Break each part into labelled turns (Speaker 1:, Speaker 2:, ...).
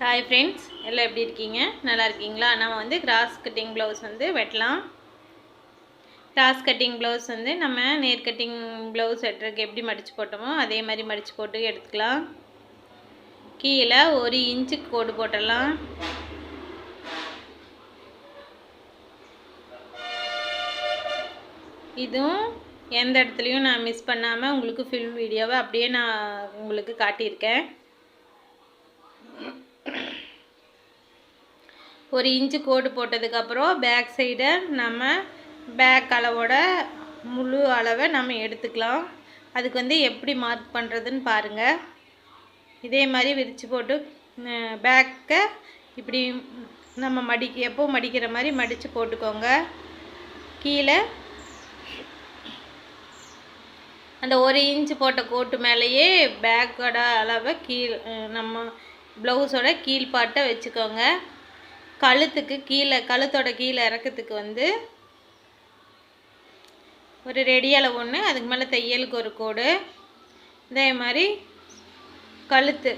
Speaker 1: hi friends எல்லாம் எப்படி இருக்கீங்க நல்லா இருக்கீங்களா நம்ம வந்து கிராஸ் கட்டிங் ப்ளவுஸ் வந்து வெட்டலாம் கிராஸ் கட்டிங் ப்ளவுஸ் வந்து நம்ம நேர் கட்டிங் ப்ளவுஸ் வெட்டுறதுக்கு எப்படி மடித்து போட்டோமோ அதே மாதிரி மடித்து போட்டு எடுத்துக்கலாம் கீழே ஒரு இன்ச்சு கோடு போட்டலாம் இதுவும் எந்த இடத்துலையும் நான் மிஸ் பண்ணாமல் உங்களுக்கு ஃபில் வீடியோவை அப்படியே நான் உங்களுக்கு காட்டியிருக்கேன் ஒரு இன்ச்சு கோடு போட்டதுக்கப்புறம் பேக் சைடை நம்ம பேக் அளவோட முழு அளவை நம்ம எடுத்துக்கலாம் அதுக்கு வந்து எப்படி மார்க் பண்ணுறதுன்னு பாருங்கள் இதே மாதிரி விரித்து போட்டு பேக்கை இப்படி நம்ம மடிக்க எப்போ மடிக்கிற மாதிரி மடித்து போட்டுக்கோங்க கீழே அந்த ஒரு இன்ச்சு போட்ட கோட்டு மேலேயே பேக்கோட அளவை கீழே நம்ம ப்ளவுஸோட கீழ்பாட்டை வச்சுக்கோங்க கழுத்துக்கு கீழே கழுத்தோட கீழே இறக்கத்துக்கு வந்து ஒரு ரெடியால் ஒன்று அதுக்கு மேலே தையலுக்கு ஒரு கோடு இதே மாதிரி கழுத்து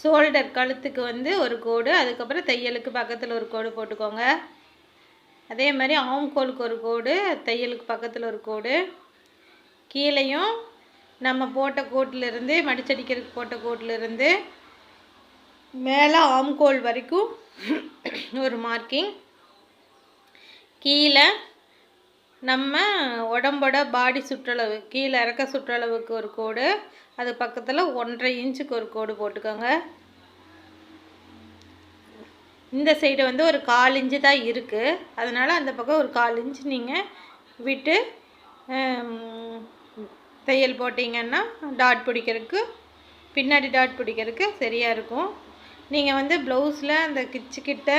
Speaker 1: ஷோல்டர் கழுத்துக்கு வந்து ஒரு கோடு அதுக்கப்புறம் தையலுக்கு பக்கத்தில் ஒரு கோடு போட்டுக்கோங்க அதே மாதிரி ஆம்கோலுக்கு ஒரு கோடு தையலுக்கு பக்கத்தில் ஒரு கோடு கீழேயும் நம்ம போட்ட கோட்டிலிருந்து மடிச்சடிக்கிறதுக்கு போட்ட கோட்டிலிருந்து மேலே ஆம்கோல் வரைக்கும் ஒரு மார்க்கிங் கீழே நம்ம உடம்போட பாடி சுற்றளவு கீழே இறக்க சுற்றளவுக்கு ஒரு கோடு அது பக்கத்தில் ஒன்றரை இன்ச்சுக்கு ஒரு கோடு போட்டுக்கோங்க இந்த சைடு வந்து ஒரு கால் இன்ச்சு தான் இருக்குது அதனால் அந்த பக்கம் ஒரு கால் இன்ச்சு நீங்கள் விட்டு தையல் போட்டிங்கன்னா டாட் பிடிக்கிறதுக்கு பின்னாடி டாட் பிடிக்கிறதுக்கு சரியாக இருக்கும் நீங்கள் வந்து ப்ளவுஸில் அந்த கிச்சுக்கிட்ட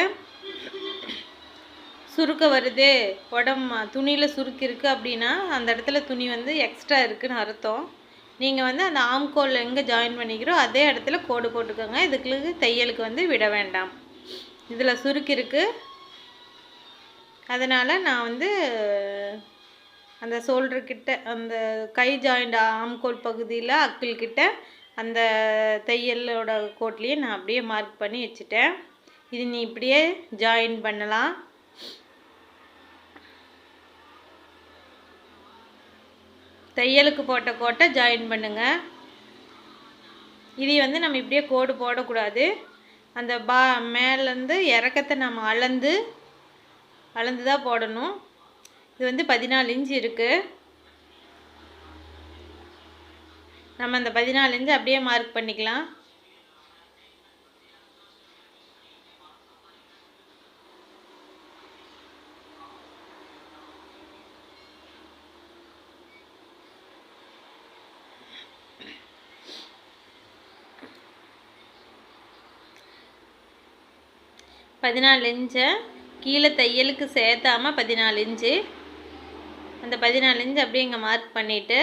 Speaker 1: சுருக்க வருது உடம்பு துணியில் சுருக்கிருக்கு அப்படின்னா அந்த இடத்துல துணி வந்து எக்ஸ்ட்ரா இருக்குதுன்னு அர்த்தம் நீங்கள் வந்து அந்த கோலில் எங்கே ஜாயின் பண்ணிக்கிறோ அதே இடத்துல கோடு போட்டுக்கோங்க இதுக்கு தையலுக்கு வந்து விட வேண்டாம் இதில் சுருக்கிருக்கு அதனால் நான் வந்து அந்த கிட்ட அந்த கை ஜாயிண்ட் ஆம்கோல் பகுதியில் கிட்ட அந்த தையலோட கோட்லேயே நான் அப்படியே மார்க் பண்ணி வச்சுட்டேன் இது நீ இப்படியே ஜாயின் பண்ணலாம் தையலுக்கு போட்ட கோட்டை ஜாயின் பண்ணுங்கள் இது வந்து நம்ம இப்படியே கோடு போடக்கூடாது அந்த பா மேலேருந்து இறக்கத்தை நம்ம அளந்து அளந்து தான் போடணும் இது வந்து பதினாலு இன்ச்சு இருக்குது நம்ம அந்த பதினாலு இன்ச்சு அப்படியே மார்க் பண்ணிக்கலாம் பதினாலு இன்ச்சை கீழே தையலுக்கு சேர்த்தாமல் பதினாலு இன்ச்சு இந்த பதினாலு இன்ச் அப்படியே இங்கே மார்க் பண்ணிவிட்டு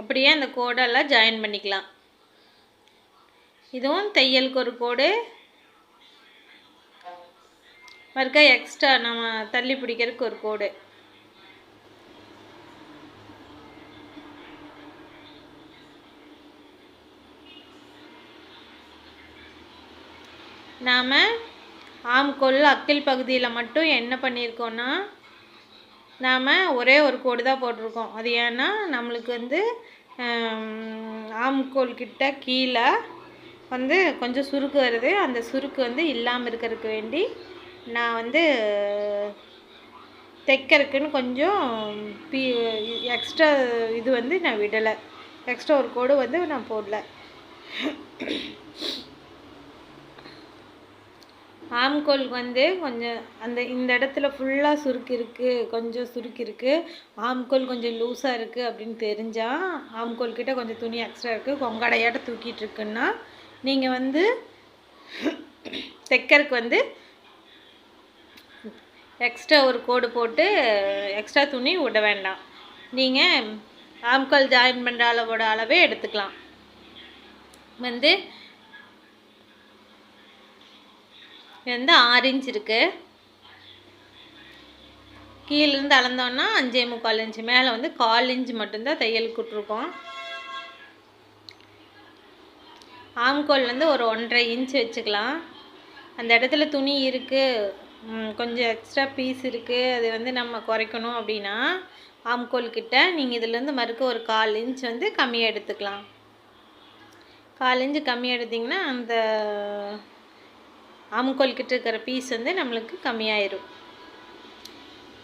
Speaker 1: அப்படியே அந்த கோடெல்லாம் ஜாயின் பண்ணிக்கலாம் இதுவும் தையலுக்கு ஒரு கோடு மறுக்கா எக்ஸ்ட்ரா நம்ம தள்ளி பிடிக்கிறதுக்கு ஒரு கோடு நாம் ஆம்கோல் அக்கில் பகுதியில் மட்டும் என்ன பண்ணியிருக்கோன்னா நாம் ஒரே ஒரு கோடு தான் போட்டிருக்கோம் அது ஏன்னா நம்மளுக்கு வந்து ஆம்கோல் கிட்ட கீழே வந்து கொஞ்சம் சுருக்கு வருது அந்த சுருக்கு வந்து இல்லாமல் இருக்கிறதுக்கு வேண்டி நான் வந்து தைக்கிறதுக்குன்னு கொஞ்சம் பி எக்ஸ்ட்ரா இது வந்து நான் விடலை எக்ஸ்ட்ரா ஒரு கோடு வந்து நான் போடலை ஆம்கோலுக்கு வந்து கொஞ்சம் அந்த இந்த இடத்துல ஃபுல்லாக சுருக்கி இருக்குது கொஞ்சம் சுருக்கி இருக்குது ஆம்கோல் கொஞ்சம் லூஸாக இருக்குது அப்படின்னு தெரிஞ்சால் ஆம்கோல் கிட்டே கொஞ்சம் துணி எக்ஸ்ட்ரா இருக்குது கொங்கடையாட்ட தூக்கிட்டு இருக்குன்னா நீங்கள் வந்து தைக்கருக்கு வந்து எக்ஸ்ட்ரா ஒரு கோடு போட்டு எக்ஸ்ட்ரா துணி விட வேண்டாம் நீங்கள் ஆம்கோல் ஜாயின் பண்ணுற அளவோட அளவே எடுத்துக்கலாம் வந்து வந்து ஆறு இன்ச் இருக்குது கீழேருந்து அளந்தோன்னா அஞ்சே முக்கால் இன்ச்சு மேலே வந்து கால் இன்ச்சு மட்டும்தான் தையல் கூட்டிருக்கோம் ஆம்கோல் வந்து ஒரு ஒன்றரை இன்ச் வச்சுக்கலாம் அந்த இடத்துல துணி இருக்குது கொஞ்சம் எக்ஸ்ட்ரா பீஸ் இருக்குது அது வந்து நம்ம குறைக்கணும் அப்படின்னா ஆம்கோல் கிட்ட நீங்கள் இதுலேருந்து மறுக்க ஒரு கால் இன்ச் வந்து கம்மியாக எடுத்துக்கலாம் கால் இன்ச்சு கம்மியாக எடுத்திங்கன்னா அந்த ஆம்கோல்கிட்ட இருக்கிற பீஸ் வந்து நம்மளுக்கு கம்மியாயிரும்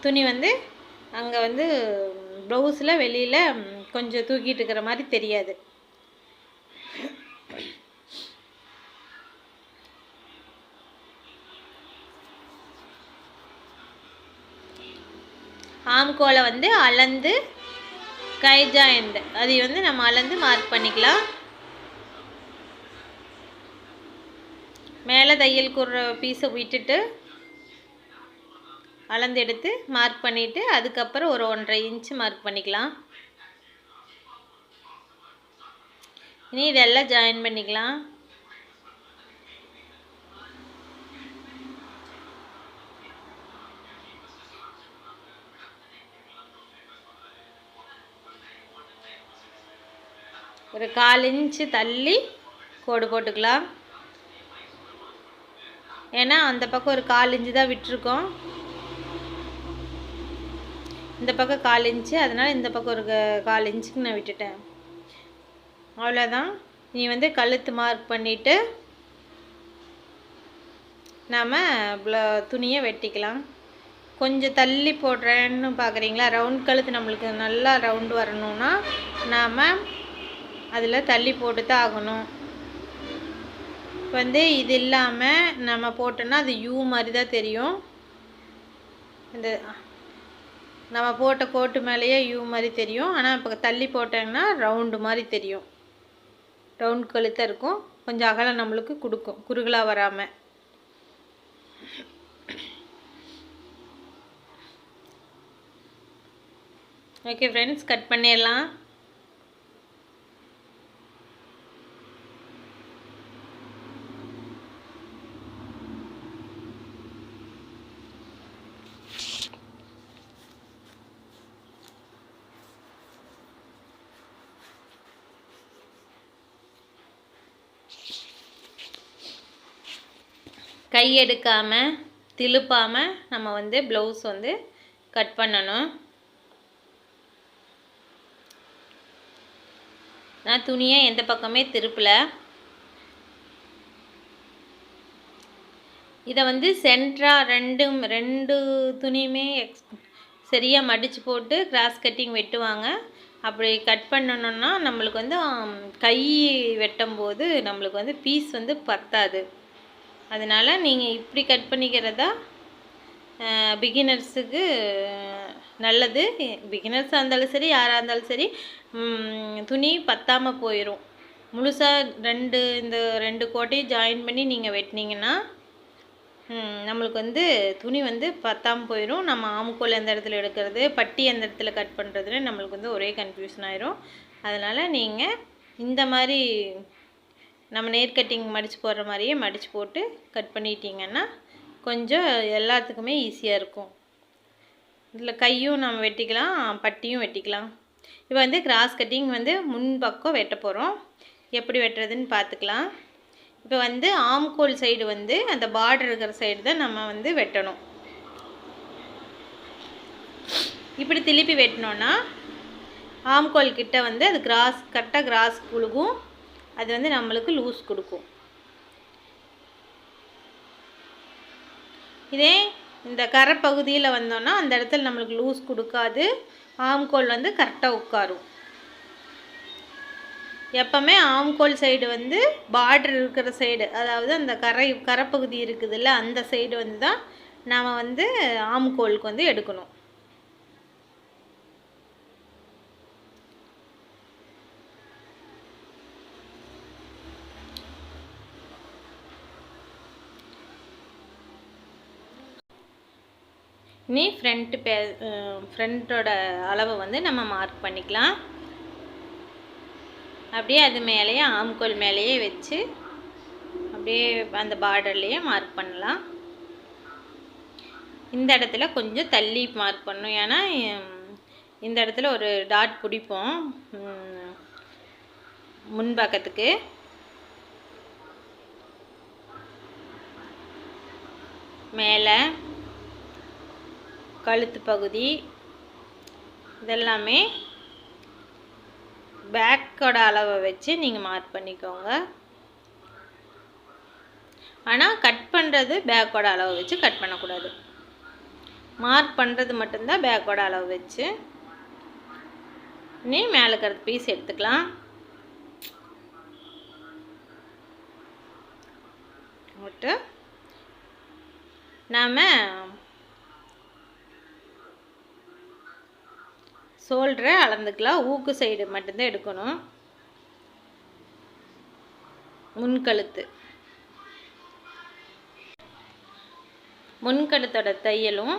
Speaker 1: துணி வந்து அங்கே வந்து ப்ளவுஸில் வெளியில் கொஞ்சம் தூக்கிட்டு இருக்கிற மாதிரி தெரியாது ஆம்கோலை வந்து அளந்து கை ஜாயிண்ட் அதை வந்து நம்ம அளந்து மார்க் பண்ணிக்கலாம் மேலே தையல் ஒரு பீஸை விட்டுட்டு அளந்தெடுத்து மார்க் பண்ணிவிட்டு அதுக்கப்புறம் ஒரு ஒன்றரை இன்ச்சு மார்க் பண்ணிக்கலாம் இனி இதெல்லாம் ஜாயின் பண்ணிக்கலாம் ஒரு கால் இன்ச்சு தள்ளி கோடு போட்டுக்கலாம் ஏன்னா அந்த பக்கம் ஒரு கால் இஞ்சு தான் விட்டுருக்கோம் இந்த பக்கம் கால் இன்ச்சு அதனால் இந்த பக்கம் ஒரு கால் இன்ச்சுக்கு நான் விட்டுட்டேன் அவ்வளோதான் நீ வந்து கழுத்து மார்க் பண்ணிவிட்டு நாம் துணியை வெட்டிக்கலாம் கொஞ்சம் தள்ளி போடுறேன்னு பார்க்குறீங்களா ரவுண்ட் கழுத்து நம்மளுக்கு நல்லா ரவுண்டு வரணும்னா நாம் அதில் தள்ளி போட்டு தான் ஆகணும் வந்து இது இல்லாமல் நம்ம போட்டோன்னா அது யூ மாதிரி தான் தெரியும் இந்த நம்ம போட்ட கோட்டு மேலேயே யூ மாதிரி தெரியும் ஆனால் இப்போ தள்ளி போட்டாங்கன்னா ரவுண்டு மாதிரி தெரியும் ரவுண்ட் கழுத்தாக இருக்கும் கொஞ்சம் அகலம் நம்மளுக்கு கொடுக்கும் குறுகலாக வராமல் ஓகே ஃப்ரெண்ட்ஸ் கட் பண்ணிடலாம் கையெடுக்காமல் திழுப்பாமல் நம்ம வந்து ப்ளவுஸ் வந்து கட் பண்ணணும் நான் துணியை எந்த பக்கமே திருப்பலை இதை வந்து சென்ட்ராக ரெண்டும் ரெண்டு துணியுமே எக்ஸ் சரியாக மடித்து போட்டு கிராஸ் கட்டிங் வெட்டுவாங்க அப்படி கட் பண்ணணுன்னா நம்மளுக்கு வந்து கை வெட்டும் போது நம்மளுக்கு வந்து பீஸ் வந்து பத்தாது அதனால் நீங்கள் இப்படி கட் பண்ணிக்கிறதா பிகினர்ஸுக்கு நல்லது பிகினர்ஸாக இருந்தாலும் சரி யாராக இருந்தாலும் சரி துணி பத்தாமல் போயிடும் முழுசாக ரெண்டு இந்த ரெண்டு கோட்டையும் ஜாயின் பண்ணி நீங்கள் வெட்டினீங்கன்னா நம்மளுக்கு வந்து துணி வந்து பத்தாமல் போயிடும் நம்ம ஆமுக்கோல் எந்த இடத்துல எடுக்கிறது பட்டி எந்த இடத்துல கட் பண்ணுறதுன்னு நம்மளுக்கு வந்து ஒரே கன்ஃபியூஷன் ஆயிரும் அதனால் நீங்கள் இந்த மாதிரி நம்ம நேர் கட்டிங் மடித்து போடுற மாதிரியே மடித்து போட்டு கட் பண்ணிட்டிங்கன்னா கொஞ்சம் எல்லாத்துக்குமே ஈஸியாக இருக்கும் இதில் கையும் நம்ம வெட்டிக்கலாம் பட்டியும் வெட்டிக்கலாம் இப்போ வந்து கிராஸ் கட்டிங் வந்து முன் பக்கம் வெட்ட போகிறோம் எப்படி வெட்டுறதுன்னு பார்த்துக்கலாம் இப்போ வந்து ஆம்கோல் சைடு வந்து அந்த பார்டர் இருக்கிற சைடு தான் நம்ம வந்து வெட்டணும் இப்படி திருப்பி வெட்டினோன்னா ஆம்கோல் கிட்ட வந்து அது கிராஸ் கரெக்டாக கிராஸ் குழுகும் அது வந்து நம்மளுக்கு லூஸ் கொடுக்கும் இதே இந்த கரை பகுதியில் வந்தோன்னா அந்த இடத்துல நம்மளுக்கு லூஸ் கொடுக்காது ஆம்கோல் வந்து கரெக்டாக உட்காரும் எப்போவுமே ஆம்கோல் சைடு வந்து பார்டர் இருக்கிற சைடு அதாவது அந்த கரை கரைப்பகுதி இருக்குதுல்ல அந்த சைடு வந்து தான் நாம் வந்து ஆம்கோலுக்கு வந்து எடுக்கணும் இனி ஃப்ரண்ட்டு பே ஃப்ரண்ட்டோட அளவை வந்து நம்ம மார்க் பண்ணிக்கலாம் அப்படியே அது மேலேயே ஆம்கோல் மேலேயே வச்சு அப்படியே அந்த பார்டர்லேயே மார்க் பண்ணலாம் இந்த இடத்துல கொஞ்சம் தள்ளி மார்க் பண்ணும் ஏன்னா இந்த இடத்துல ஒரு டாட் பிடிப்போம் முன்பக்கத்துக்கு மேலே கழுத்து பகுதி இதெல்லாமே பேக்கோட அளவை வச்சு நீங்கள் மார்க் பண்ணிக்கோங்க ஆனால் கட் பண்ணுறது பேக்கோட அளவை வச்சு கட் பண்ணக்கூடாது மார்க் பண்ணுறது மட்டும்தான் பேக்கோட அளவு வச்சு நீ மேலே கருத்து பீஸ் எடுத்துக்கலாம் விட்டு நாம் சோல்டரை அளந்துக்கலாம் ஊக்கு சைடு மட்டும்தான் எடுக்கணும் முன்கழுத்து முன்கழுத்தோட தையலும்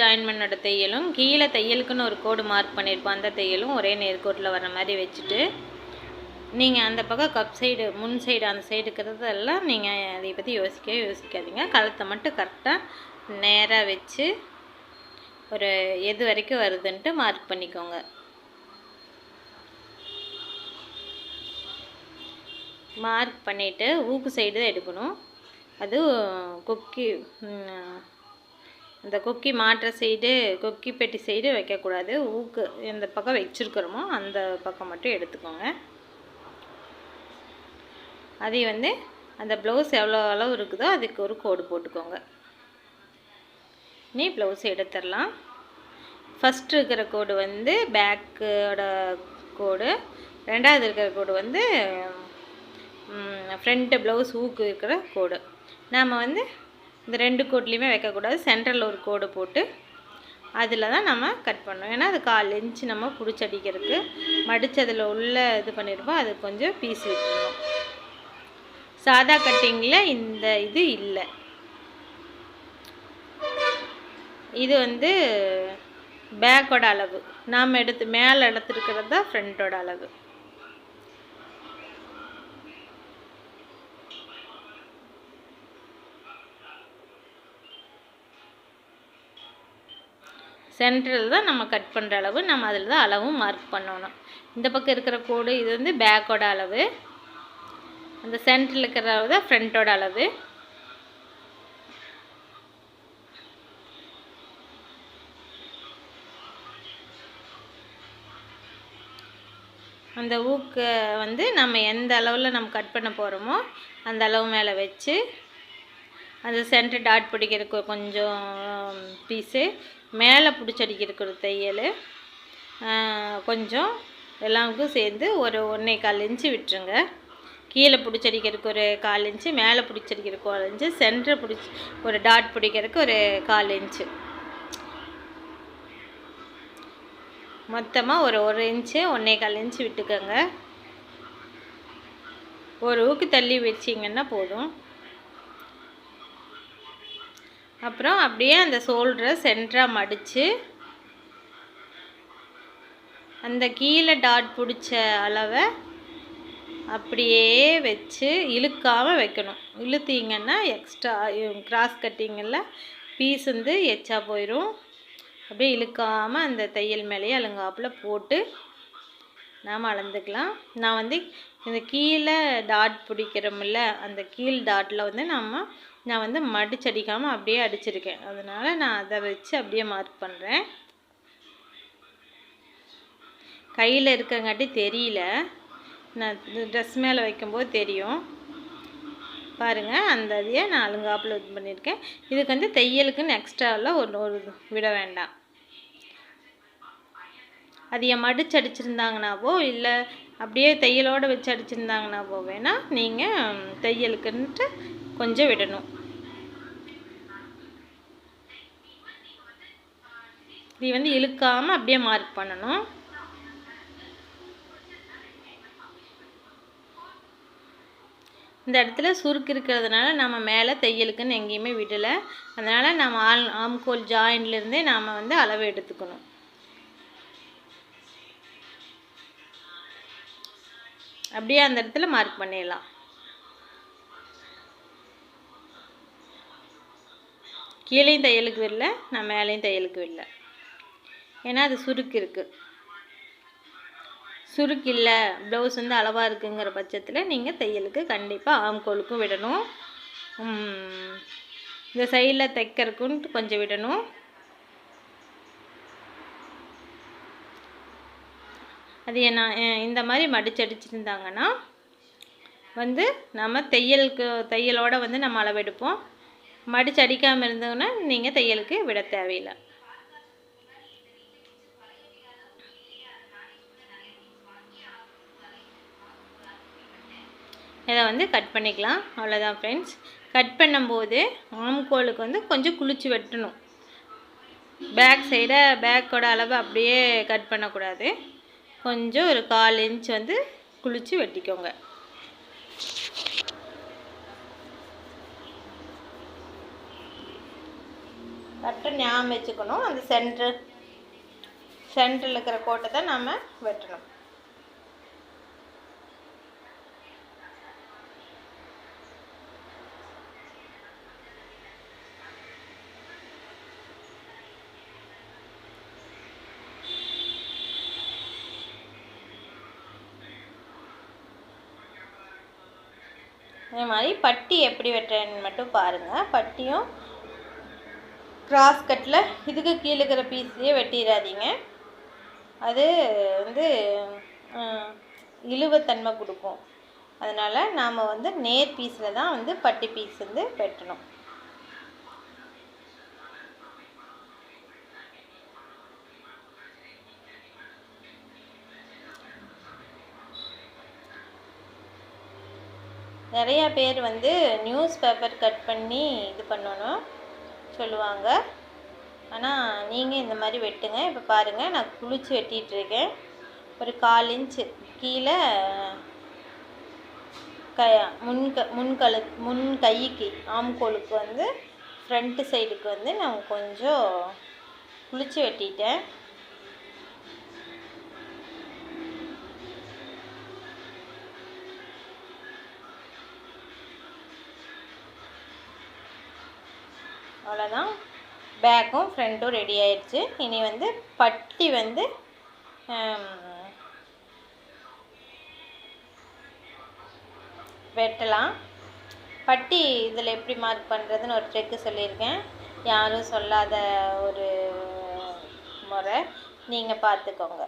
Speaker 1: ஜாயின் பண்ணோட தையலும் கீழே தையலுக்குன்னு ஒரு கோடு மார்க் பண்ணியிருப்போம் அந்த தையலும் ஒரே நேர்கோட்டில் வர மாதிரி வச்சுட்டு நீங்கள் அந்த பக்கம் கப் சைடு முன் சைடு அந்த சைடு இருக்கிறதெல்லாம் நீங்கள் அதை பற்றி யோசிக்கவே யோசிக்காதீங்க கழுத்தை மட்டும் கரெக்டாக நேராக வச்சு ஒரு எது வரைக்கும் வருதுன்ட்டு மார்க் பண்ணிக்கோங்க மார்க் பண்ணிவிட்டு ஊக்கு சைடு தான் எடுக்கணும் அது கொக்கி இந்த கொக்கி மாட்டுற சைடு கொக்கி பெட்டி சைடு வைக்கக்கூடாது ஊக்கு எந்த பக்கம் வச்சுருக்கிறோமோ அந்த பக்கம் மட்டும் எடுத்துக்கோங்க அதை வந்து அந்த ப்ளவுஸ் எவ்வளோ அளவு இருக்குதோ அதுக்கு ஒரு கோடு போட்டுக்கோங்க நீ ப்ளவுஸ் எடுத்துடலாம் ஃபஸ்ட்டு இருக்கிற கோடு வந்து பேக்கோட கோடு ரெண்டாவது இருக்கிற கோடு வந்து ஃப்ரண்ட்டு ப்ளவுஸ் ஊக்கு இருக்கிற கோடு நாம் வந்து இந்த ரெண்டு கோட்லேயுமே வைக்கக்கூடாது சென்டரில் ஒரு கோடு போட்டு அதில் தான் நம்ம கட் பண்ணோம் ஏன்னா அது கால் இன்ச்சு நம்ம பிடிச்சடிக்கிறதுக்கு மடித்து அதில் உள்ள இது பண்ணியிருப்போம் அது கொஞ்சம் பீஸ் விட்டுருணும் சாதா கட்டிங்கில் இந்த இது இல்லை இது வந்து பேக்கோட அளவு நாம் எடுத்து மேலே எடுத்துருக்கிறது தான் ஃப்ரண்ட்டோட அளவு சென்டரில் தான் நம்ம கட் பண்ணுற அளவு நம்ம அதில் தான் அளவும் மார்க் பண்ணணும் இந்த பக்கம் இருக்கிற கோடு இது வந்து பேக்கோட அளவு அந்த சென்டரில் இருக்கிற அளவு தான் ஃப்ரண்ட்டோட அளவு அந்த ஊக்கை வந்து நம்ம எந்த அளவில் நம்ம கட் பண்ண போகிறோமோ அந்த அளவு மேலே வச்சு அந்த சென்டர் டாட் பிடிக்கிறதுக்கு கொஞ்சம் பீஸு um, மேலே பிடிச்சடிக்கிறதுக்கு ஒரு தையல் கொஞ்சம் எல்லாருக்கும் சேர்ந்து ஒரு ஒன்றே கால் இன்ச்சு விட்டுருங்க கீழே பிடிச்சடிக்கிறதுக்கு ஒரு கால் இன்ச்சு மேலே பிடிச்சடிக்கிறதுக்கு ஒரு இன்ச்சு சென்டர் பிடிச்சி ஒரு டாட் பிடிக்கிறதுக்கு ஒரு கால் இன்ச்சு மொத்தமாக ஒரு ஒரு இன்ச்சு ஒன்றே கால் இன்ச்சு விட்டுக்கோங்க ஒரு ஊக்கு தள்ளி வச்சிங்கன்னா போதும் அப்புறம் அப்படியே அந்த சோல்டரை சென்டராக மடித்து அந்த கீழே டாட் பிடிச்ச அளவை அப்படியே வச்சு இழுக்காமல் வைக்கணும் இழுத்தீங்கன்னா எக்ஸ்ட்ரா கிராஸ் கட்டிங்கில் பீஸ் வந்து எச்சா போயிடும் அப்படியே இழுக்காமல் அந்த தையல் மேலேயே அலங்காப்பில் போட்டு நாம் அளந்துக்கலாம் நான் வந்து இந்த கீழே டாட் பிடிக்கிறோமில்ல அந்த கீழ் டாட்டில் வந்து நம்ம நான் வந்து மடிச்சடிக்காமல் அப்படியே அடிச்சிருக்கேன் அதனால் நான் அதை வச்சு அப்படியே மார்க் பண்ணுறேன் கையில் இருக்கங்காட்டி தெரியல நான் ட்ரெஸ் மேலே வைக்கும்போது தெரியும் பாருங்கள் அந்த இதையை நான் அழுங்காப்பில் இது பண்ணியிருக்கேன் இதுக்கு வந்து தையலுக்குன்னு எக்ஸ்ட்ராவில் ஒரு ஒரு விட வேண்டாம் அதையை மடிச்சு அடிச்சிருந்தாங்கனாவோ இல்லை அப்படியே தையலோடு வச்சு அடிச்சிருந்தாங்கனாவோ வேணால் நீங்கள் தையலுக்குன்ட்டு கொஞ்சம் விடணும் இது வந்து இழுக்காமல் அப்படியே மார்க் பண்ணணும் இந்த இடத்துல சுருக்கு இருக்கிறதுனால நம்ம மேலே தையலுக்குன்னு எங்கேயுமே விடலை அதனால் நம்ம ஆல் ஆம்கோல் ஜாயின்லேருந்தே நாம் வந்து அளவு எடுத்துக்கணும் அப்படியே அந்த இடத்துல மார்க் பண்ணிடலாம் கீழேயும் தையலுக்கு விடல நான் மேலேயும் தையலுக்கு விடல ஏன்னா அது சுருக்கு இருக்குது சுருக்கு இல்லை ப்ளவுஸ் வந்து அளவாக இருக்குங்கிற பட்சத்தில் நீங்கள் தையலுக்கு கண்டிப்பாக ஆம்கோலுக்கும் விடணும் இந்த சைடில் தைக்கிறதுக்குன்ட்டு கொஞ்சம் விடணும் அது என்ன இந்த மாதிரி மடிச்சடிச்சிருந்தாங்கன்னா வந்து நம்ம தையலுக்கு தையலோடு வந்து நம்ம அளவெடுப்போம் மடிச்சு அடிக்காமல் இருந்தோன்னா நீங்கள் தையலுக்கு விட தேவையில்லை இதை வந்து கட் பண்ணிக்கலாம் அவ்வளோதான் ஃப்ரெண்ட்ஸ் கட் பண்ணும்போது ஆம்கோலுக்கு வந்து கொஞ்சம் குளிச்சு வெட்டணும் பேக் சைடை பேக்கோட அளவு அப்படியே கட் பண்ணக்கூடாது கொஞ்சம் ஒரு கால் இன்ச் வந்து குளிச்சு வெட்டிக்கோங்க கட்டு ஞாபகம் வச்சுக்கணும் அந்த சென்ட்ரு சென்டரில் இருக்கிற கோட்டை தான் நாம் வெட்டணும் அதே மாதிரி பட்டி எப்படி வெட்டுறேன்னு மட்டும் பாருங்கள் பட்டியும் கிராஸ் கட்டில் இதுக்கு கீழே இருக்கிற பீஸ்லேயே வெட்டிடாதீங்க அது வந்து இழுவத்தன்மை கொடுக்கும் அதனால் நாம் வந்து நேர் பீஸில் தான் வந்து பட்டி பீஸ் வந்து வெட்டணும் நிறையா பேர் வந்து நியூஸ் பேப்பர் கட் பண்ணி இது பண்ணணும் சொல்லுவாங்க ஆனால் நீங்கள் இந்த மாதிரி வெட்டுங்க இப்போ பாருங்கள் நான் குளிச்சு வெட்டிகிட்ருக்கேன் ஒரு கால் இன்ச்சு கீழே க முன்க முன்கழு முன் கைக்கு ஆம்கோலுக்கு வந்து ஃப்ரண்ட்டு சைடுக்கு வந்து நான் கொஞ்சம் குளிச்சு வெட்டிட்டேன் அவ்வளோதான் பேக்கும் ஃப்ரண்ட்டும் ரெடி ஆயிடுச்சு இனி வந்து பட்டி வந்து வெட்டலாம் பட்டி இதில் எப்படி மார்க் பண்ணுறதுன்னு ஒரு ட்ரெக்கு சொல்லியிருக்கேன் யாரும் சொல்லாத ஒரு முறை நீங்கள் பார்த்துக்கோங்க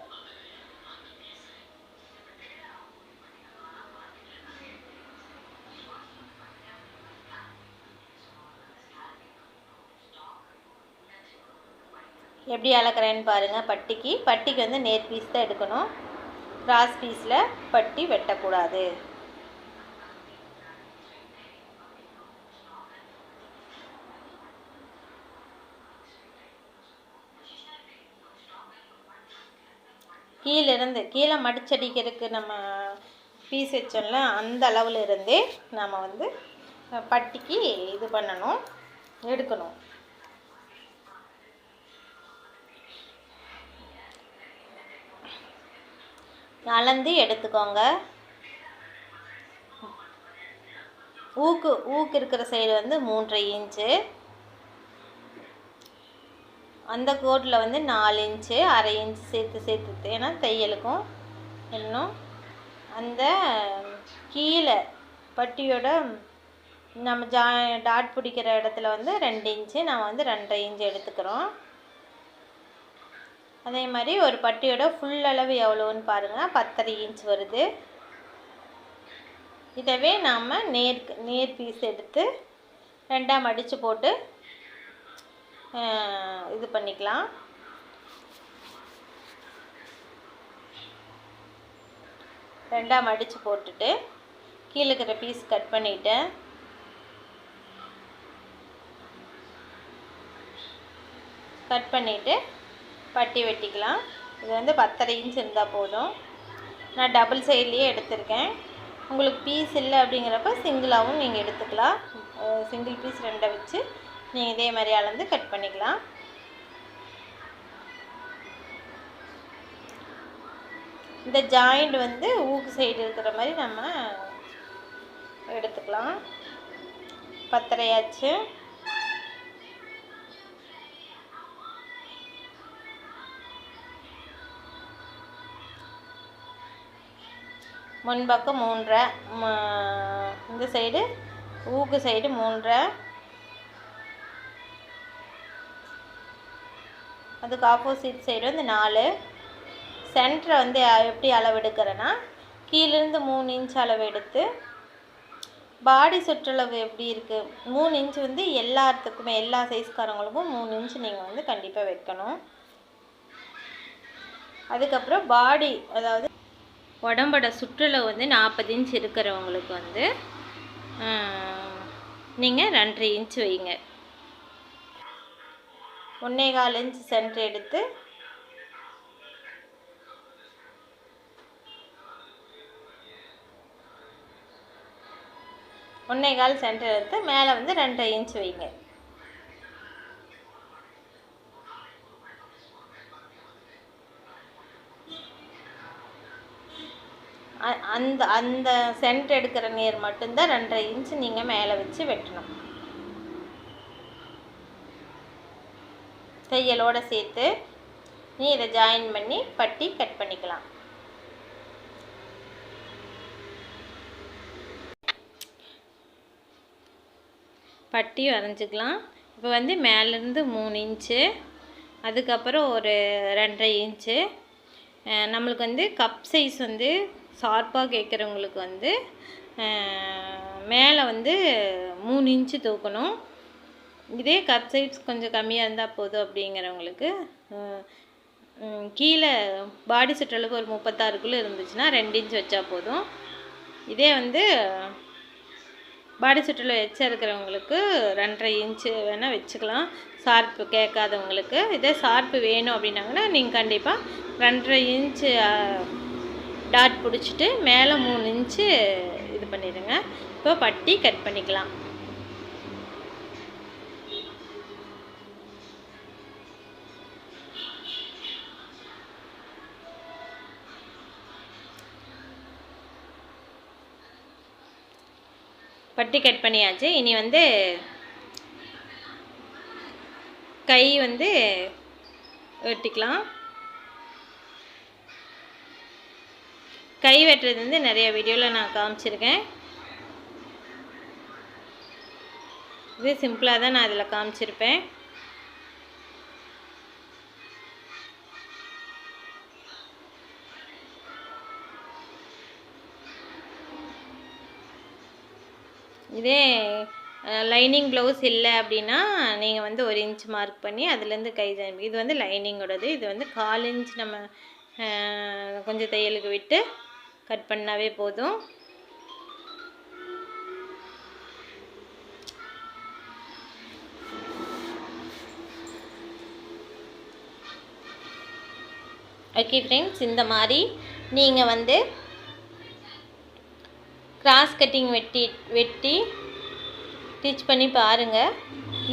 Speaker 1: எப்படி அளக்குறேன்னு பாருங்கள் பட்டிக்கு பட்டிக்கு வந்து நேர் பீஸ் தான் எடுக்கணும் கிராஸ் பீஸில் பட்டி வெட்டக்கூடாது கீழேருந்து கீழே மடிச்சடிக்கிறதுக்கு நம்ம பீஸ் வச்சோம்ல அந்த அளவில் இருந்தே நாம் வந்து பட்டிக்கு இது பண்ணணும் எடுக்கணும் நலந்து எடுத்துக்கோங்க ஊக்கு ஊக்கு இருக்கிற சைடு வந்து மூன்றரை இன்ச்சு அந்த கோட்டில் வந்து நாலு இன்ச்சு அரை இன்ச்சு சேர்த்து சேர்த்து ஏன்னா தையலுக்கும் இன்னும் அந்த கீழே பட்டியோட நம்ம ஜா டாட் பிடிக்கிற இடத்துல வந்து ரெண்டு இன்ச்சு நான் வந்து ரெண்டரை இன்ச்சு எடுத்துக்கிறோம் அதே மாதிரி ஒரு பட்டியோட ஃபுல் அளவு எவ்வளோன்னு பாருங்கள் பத்தரை இன்ச் வருது இதவே நாம் நேர் நேர் பீஸ் எடுத்து ரெண்டாக மடித்து போட்டு இது பண்ணிக்கலாம் ரெண்டாக மடித்து போட்டுட்டு கீழே இருக்கிற பீஸ் கட் பண்ணிவிட்டேன் கட் பண்ணிவிட்டு பட்டி வெட்டிக்கலாம் இது வந்து பத்தரை இன்ச் இருந்தால் போதும் நான் டபுள் சைட்லேயே எடுத்திருக்கேன் உங்களுக்கு பீஸ் இல்லை அப்படிங்கிறப்ப சிங்கிளாகவும் நீங்கள் எடுத்துக்கலாம் சிங்கிள் பீஸ் ரெண்டை வச்சு நீங்கள் இதே மாதிரி அளந்து கட் பண்ணிக்கலாம் இந்த ஜாயிண்ட் வந்து ஊக்கு சைடு இருக்கிற மாதிரி நம்ம எடுத்துக்கலாம் பத்தரையாச்சு முன்பக்கம் மூன்றரை இந்த சைடு ஊக்கு சைடு மூன்றரை அதுக்கு ஆப்போசிட் சைடு வந்து நாலு சென்டரை வந்து எப்படி அளவு எடுக்கிறேன்னா கீழேருந்து மூணு இன்ச் அளவு எடுத்து பாடி சுற்றளவு எப்படி இருக்குது மூணு இன்ச்சு வந்து எல்லாத்துக்குமே எல்லா சைஸ்காரங்களுக்கும் மூணு இன்ச்சு நீங்கள் வந்து கண்டிப்பாக வைக்கணும் அதுக்கப்புறம் பாடி அதாவது உடம்போட சுற்றுலா வந்து நாற்பது இன்ச் இருக்கிறவங்களுக்கு வந்து நீங்கள் ரெண்டரை இன்ச் வைங்க ஒன்றே கால் இன்ச் சென்டர் எடுத்து ஒன்றே கால் சென்டர் எடுத்து மேலே வந்து ரெண்டரை இன்ச் வைங்க அந்த அந்த சென்ட் எடுக்கிற நீர் மட்டும்தான் ரெண்டரை இன்ச்சு நீங்கள் மேலே வச்சு வெட்டணும் தையலோடு சேர்த்து நீ இதை ஜாயின் பண்ணி பட்டி கட் பண்ணிக்கலாம் பட்டி வரைஞ்சிக்கலாம் இப்போ வந்து மேலேருந்து மூணு இன்ச்சு அதுக்கப்புறம் ஒரு ரெண்டரை இன்ச்சு நம்மளுக்கு வந்து கப் சைஸ் வந்து ஷார்ப்பாக கேட்குறவங்களுக்கு வந்து மேலே வந்து மூணு இன்ச்சு தூக்கணும் இதே கட் சைட்ஸ் கொஞ்சம் கம்மியாக இருந்தால் போதும் அப்படிங்கிறவங்களுக்கு கீழே பாடி சுற்றளவுக்கு ஒரு முப்பத்தாறுக்குள்ளே இருந்துச்சுன்னா ரெண்டு இன்ச் வச்சா போதும் இதே வந்து பாடி சுற்றில் எச்சா இருக்கிறவங்களுக்கு ரெண்டரை இன்ச்சு வேணால் வச்சுக்கலாம் ஷார்ப்பு கேட்காதவங்களுக்கு இதே ஷார்ப்பு வேணும் அப்படின்னாங்கன்னா நீங்கள் கண்டிப்பாக ரெண்டரை இன்ச்சு டாட் பிடிச்சிட்டு மேலே மூணு இன்ச்சு இது பண்ணிடுங்க இப்போ பட்டி கட் பண்ணிக்கலாம் பட்டி கட் பண்ணியாச்சு இனி வந்து கை வந்து வெட்டிக்கலாம் கை வெட்டுறது வந்து நிறைய வீடியோவில் நான் காமிச்சிருக்கேன் இது சிம்பிளாக தான் நான் அதில் காமிச்சிருப்பேன் இதே லைனிங் ப்ளவுஸ் இல்லை அப்படின்னா நீங்கள் வந்து ஒரு இன்ச் மார்க் பண்ணி அதுலேருந்து கை இது வந்து லைனிங்கோடது இது வந்து கால் இன்ச் நம்ம கொஞ்சம் தையலுக்கு விட்டு கட் பண்ணாவே போதும் ஓகே ஃப்ரெண்ட்ஸ் இந்த மாதிரி நீங்கள் வந்து கிராஸ் கட்டிங் வெட்டி வெட்டி ஸ்டிச் பண்ணி பாருங்கள்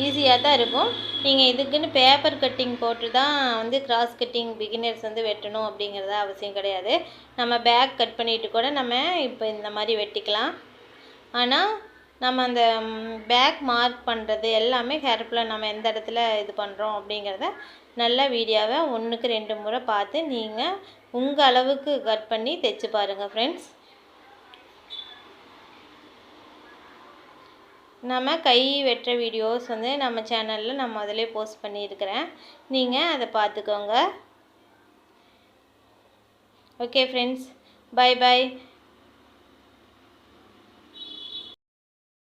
Speaker 1: ஈஸியாக தான் இருக்கும் நீங்கள் இதுக்குன்னு பேப்பர் கட்டிங் போட்டு தான் வந்து கிராஸ் கட்டிங் பிகினர்ஸ் வந்து வெட்டணும் அப்படிங்கிறத அவசியம் கிடையாது நம்ம பேக் கட் பண்ணிவிட்டு கூட நம்ம இப்போ இந்த மாதிரி வெட்டிக்கலாம் ஆனால் நம்ம அந்த பேக் மார்க் பண்ணுறது எல்லாமே ஹேர்ப்பில் நம்ம எந்த இடத்துல இது பண்ணுறோம் அப்படிங்கிறத நல்ல வீடியோவை ஒன்றுக்கு ரெண்டு முறை பார்த்து நீங்கள் உங்கள் அளவுக்கு கட் பண்ணி தைச்சி பாருங்கள் ஃப்ரெண்ட்ஸ் நம்ம கை வெட்டுற வீடியோஸ் வந்து நம்ம சேனலில் நான் முதலே போஸ்ட் பண்ணியிருக்கிறேன் நீங்கள் அதை பார்த்துக்கோங்க ஓகே ஃப்ரெண்ட்ஸ் பை பை